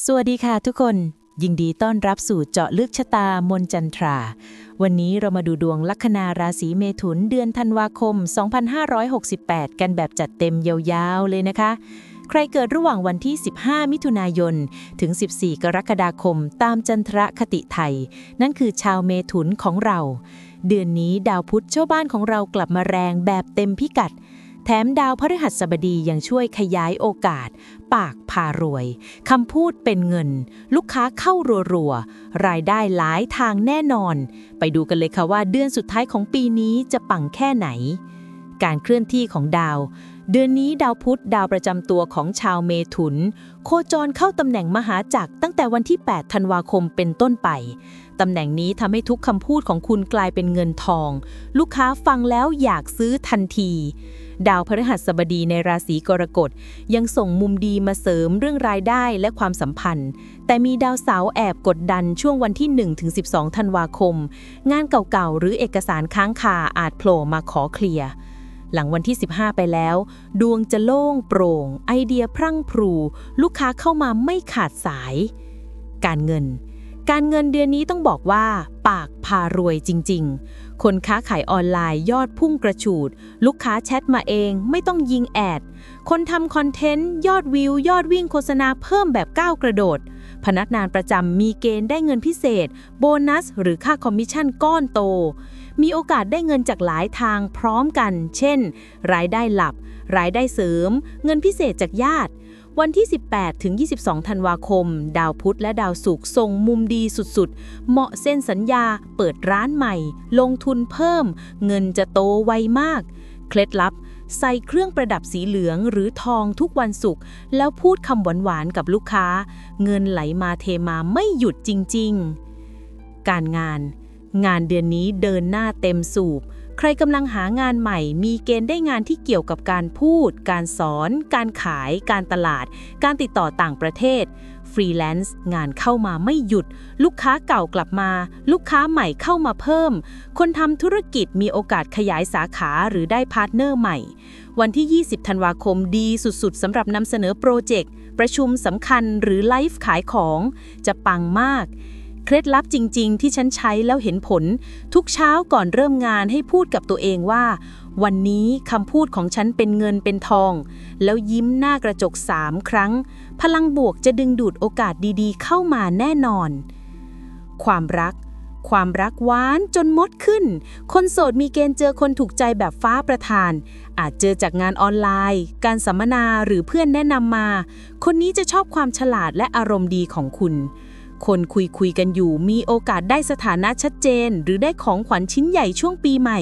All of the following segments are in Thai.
สวัสดีค่ะทุกคน ยินดีต้อนรับสู่เจาะลึกชะตามนจันทรา วันนี้เรามาดูดวงลัคนาราศีเมถุนเดือนธันวาคม 2568 กันแบบจัดเต็มยาวๆเลยนะคะ ใครเกิดระหว่างวันที่ 15 มิถุนายน ถึง 14 กรกฎาคม ตามจันทรคติไทย นั่นคือชาวเมถุนของเรา เดือนนี้ดาวพุธเจ้าบ้านของเรากลับมาแรงแบบเต็มพิกัด แถมดาวพฤหัสบดียังช่วยขยายโอกาส ปากพารวย คำพูดเป็นเงิน ลูกค้าเข้ารัวๆ รายได้หลายทางแน่นอน ไปดูกันเลยค่ะว่าเดือนสุดท้ายของปีนี้จะปังแค่ไหน การเคลื่อนที่ของดาว เดือนนี้ดาวพุธดาวประจำตัวของชาวเมถุน โคจรเข้าตำแหน่งมหาจักรตั้งแต่วันที่ 8 ธันวาคมเป็นต้นไปตำแหน่งนี้ทำให้ทุกคำพูดของคุณกลายเป็นเงินทอง ลูกค้าฟังแล้วอยากซื้อทันที ดาวพฤหัสบดีในราศีกรกฎยังส่งมุมดีมาเสริมเรื่องรายได้และความสัมพันธ์ แต่มีดาวเสาร์แอบกดดันช่วงวันที่ 1-12 ธันวาคม งานเก่าๆ หรือเอกสารค้างคาอาจโผล่มาขอเคลียร์หลังวันที่ 15 ไปแล้ว ดวงจะโล่งโปร่ง ไอเดียพรั่งพรู ลูกค้าเข้ามาไม่ขาดสาย การเงิน การเงินเดือนนี้ต้องบอกว่า ปากพารวยจริง ๆ คนค้าขายออนไลน์ยอดพุ่งกระฉูด ลูกค้าแชทมาเองไม่ต้องยิงแอด คนทำคอนเทนต์ ยอดวิว ยอดวิ่งโฆษณาเพิ่มแบบก้าวกระโดด พนักงานประจำมีเกณฑ์ได้เงินพิเศษ โบนัส หรือค่าคอมมิชชั่นก้อนโต มีโอกาสได้เงินจากหลายทางพร้อมกัน เช่น รายได้หลับ รายได้เสริม เงินพิเศษจากญาติ วันที่ 18 ถึง 22 ธันวาคม ดาวพุธและดาวศุกร์ส่งมุมดีสุดๆ เหมาะเส้นสัญญา เปิดร้านใหม่ ลงทุนเพิ่ม เงินจะโตไวมาก เคล็ดลับ ใส่เครื่องประดับสีเหลืองหรือทองทุกวันศุกร์แล้วพูดคำหวานๆกับลูกค้า เงินไหลมาเทมาไม่หยุดจริงๆ การงาน งานเดือนนี้เดินหน้าเต็มสูบ ใครกำลังหางานใหม่ มีเกณฑ์ได้งานที่เกี่ยวกับการพูด การสอน การขาย การตลาด การติดต่อต่างประเทศ ฟรีแลนซ์งานเข้ามาไม่หยุด ลูกค้าเก่ากลับมา ลูกค้าใหม่เข้ามาเพิ่ม คนทำธุรกิจมีโอกาสขยายสาขาหรือได้พาร์ทเนอร์ใหม่ วันที่ 20 ธันวาคมดีสุดๆสำหรับนำเสนอโปรเจกต์ประชุมสำคัญหรือไลฟ์ขายของ จะปังมาก เคล็ดลับจริง ๆ ที่ฉันใช้แล้วเห็นผล ทุกเช้าก่อนเริ่มงานให้พูดกับตัวเองว่า วันนี้คำพูดของฉันเป็นเงินเป็นทอง แล้วยิ้มหน้ากระจกสามครั้ง พลังบวกจะดึงดูดโอกาสดีๆ เข้ามาแน่นอน ความรัก ความรักหวานจนมดขึ้น คนโสดมีเกณฑ์เจอคนถูกใจแบบฟ้าประทาน อาจเจอจากงานออนไลน์ การสัมมนาหรือเพื่อนแนะนำมา คนนี้จะชอบความฉลาดและอารมณ์ดีของคุณ คนคุยคุยกันอยู่มีโอกาสได้สถานะชัดเจน หรือได้ของขวัญชิ้นใหญ่ช่วงปีใหม่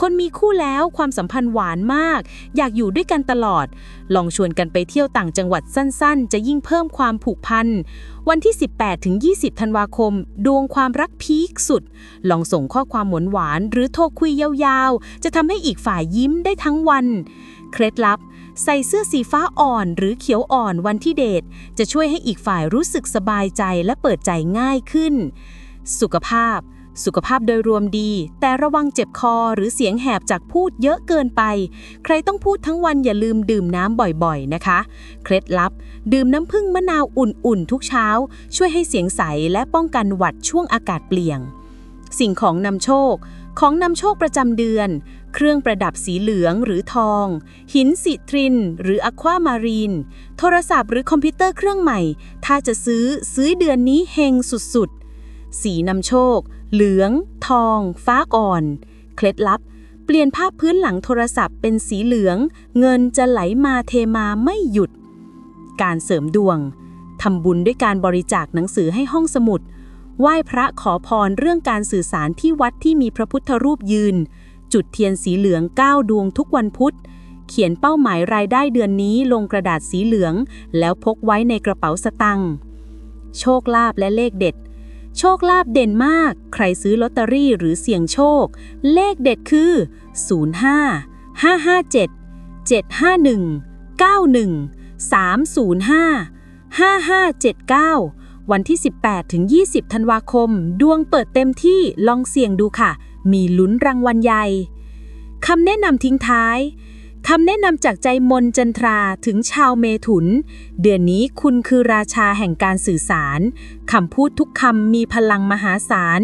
คนมีคู่แล้วความสัมพันธ์หวานมาก อยากอยู่ด้วยกันตลอด ลองชวนกันไปเที่ยวต่างจังหวัดสั้นๆ จะยิ่งเพิ่มความผูกพัน วันที่ 18ถึง20 ธันวาคม ดวงความรักพีคสุด ลองส่งข้อความหวานหวานหรือโทรคุยยาวๆ จะทำให้อีกฝ่ายยิ้มได้ทั้งวัน เคล็ดลับ ใส่เสื้อสีฟ้าอ่อนหรือเขียวอ่อนวันที่เดท จะช่วยให้อีกฝ่ายรู้สึกสบายใจและเปิดใจง่ายขึ้น สุขภาพ สุขภาพโดยรวมดี แต่ระวังเจ็บคอหรือเสียงแหบจากพูดเยอะเกินไป ใครต้องพูดทั้งวันอย่าลืมดื่มน้ำบ่อยๆนะคะ เคล็ดลับ ดื่มน้ำผึ้งมะนาวอุ่นๆ ทุกเช้า ช่วยให้เสียงใสและป้องกันหวัดช่วงอากาศเปลี่ยนสิ่งของนำโชค ของนำโชคประจำเดือน เครื่องประดับสีเหลืองหรือทอง หินสิทริน หรืออะความารีน โทรศัพท์หรือคอมพิวเตอร์เครื่องใหม่ ถ้าจะซื้อซื้อเดือนนี้เฮงสุดๆ สีนำโชค เหลือง ทอง ฟ้าอ่อน เคล็ดลับ เปลี่ยนภาพพื้นหลังโทรศัพท์เป็นสีเหลือง เงินจะไหลมาเทมาไม่หยุด การเสริมดวงทำบุญด้วยการบริจาคหนังสือให้ห้องสมุดไหว้พระขอพรเรื่องการสื่อสารที่วัดที่มีพระพุทธรูปยืน จุดเทียนสีเหลือง 9 ดวงทุกวันพุธ เขียนเป้าหมายรายได้เดือนนี้ลงกระดาษสีเหลือง แล้วพกไว้ในกระเป๋าสตังค์โชคลาภและเลขเด็ด โชคลาภเด่นมาก ใครซื้อลอตเตอรี่หรือเสี่ยงโชค เลขเด็ดคือ 05 557 751 91 305 5579 วันที่ 18 ถึง 20 ธันวาคม ดวงเปิดเต็มที่ลองเสี่ยงดูค่ะ มีลุ้นรางวัลใหญ่คำแนะนำทิ้งท้ายคำแนะนำจากใจมนจันทราถึงชาวเมถุน เดือนนี้คุณคือราชาแห่งการสื่อสารคำพูดทุกคำมีพลังมหาศาล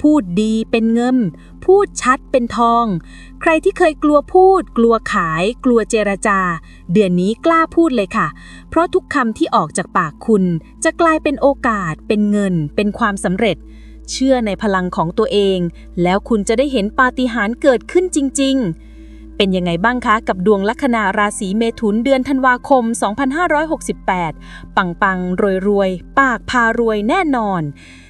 พูดดีเป็นเงินพูดชัดเป็นทอง ใครที่เคยกลัวพูด กลัวขาย กลัวเจรจา เดือนนี้กล้าพูดเลยค่ะ เพราะทุกคำที่ออกจากปากคุณ จะกลายเป็นโอกาส เป็นเงิน เป็นความสำเร็จ เชื่อในพลังของตัวเอง แล้วคุณจะได้เห็นปาฏิหาริย์เกิดขึ้นจริง ๆ เป็นยังไงบ้างคะกับดวงลัคนาราศีเมถุนเดือนธันวาคม 2568 ปังปังรวยรวยๆ ปากพารวยแน่นอน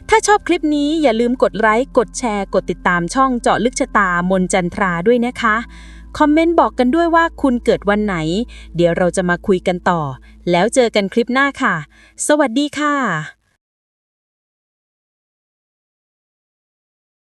ถ้าชอบคลิปนี้อย่าลืมกดไลค์ กดแชร์ กดติดตามช่องเจาะลึกชะตามนจันทราด้วยนะคะ คอมเมนต์บอกกันด้วยว่าคุณเกิดวันไหน เดี๋ยวเราจะมาคุยกันต่อ แล้วเจอกันคลิปหน้าค่ะ สวัสดีค่ะ